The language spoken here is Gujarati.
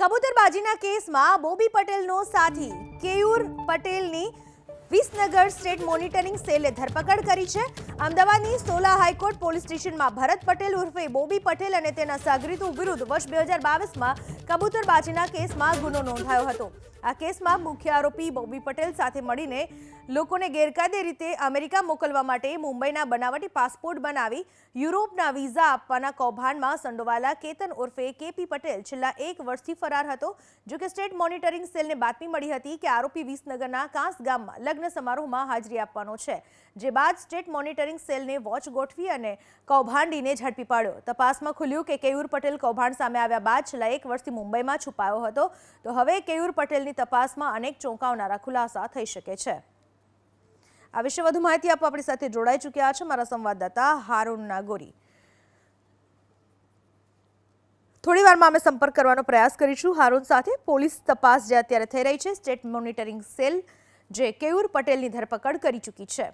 કબૂતરબાજીના કેસમાં બોબી પટેલનો સાથી કેયુર પટેલની વિસનગર સ્ટેટ મોનિટરિંગ સેલે ધરપકડ કરી છે. અમદાવાદની સોલા હાઈકોર્ટ પોલીસ સ્ટેશનમાં ભરત પટેલ ઉર્ફે બોબી પટેલ અને તેના સાગરીતો વિરુદ્ધ વર્ષ બે હજાર બાવીસમાં કબૂતરબાજીના કેસમાં ગુનો નોંધાયો હતો. આ કેસમાં મુખ્ય આરોપી બોબી પટેલ સાથે મળીને લોકોને ગેરકાયદે રીતે અમેરિકા મોકલવા માટે મુંબઈના બનાવટી પાસપોર્ટ બનાવી યુરોપના વિઝા આપવાના કૌભાંડમાં સંડોવાયેલા કેતન ઉર્ફે કેપી પટેલ છેલ્લા એક વર્ષથી ફરાર હતો જો કે સ્ટેટ મોનિટરિંગ સેલને બાતમી મળી હતી કે આરોપી વિસનગરના કાંસ ગામમાં લગ્ન સમારોહમાં હાજરી આપવાનો છે, જે બાદ સ્ટેટ મોનિટરિંગ સેલને વોચ ગોઠવી અને કૌભાંડીને ઝડપી પાડ્યો. તપાસમાં ખુલ્યું કે કેયુર પટેલ કૌભાંડ સામે આવ્યા બાદ છેલ્લા એક વર્ષથી મુંબઈમાં છુપાયો હતો. તો હવે કેયુર પટેલની તપાસમાં અનેક ચોંકાવનારા ખુલાસા થઈ શકે છે. આ વિશે વધુ માહિતી આપવા આપણી સાથે જોડાઈ ચૂક્યા છે મારા સંવાદદાતા હારૂન નાગોરી. થોડી વારમાં અમે સંપર્ક કરવાનો પ્રયાસ કરીશું. હારૂન સાથે પોલીસ તપાસ જે અત્યારે થઈ રહી છે, સ્ટેટ મોનિટરિંગ સેલ જે કેયુર પટેલની ધરપકડ કરી ચૂકી છે.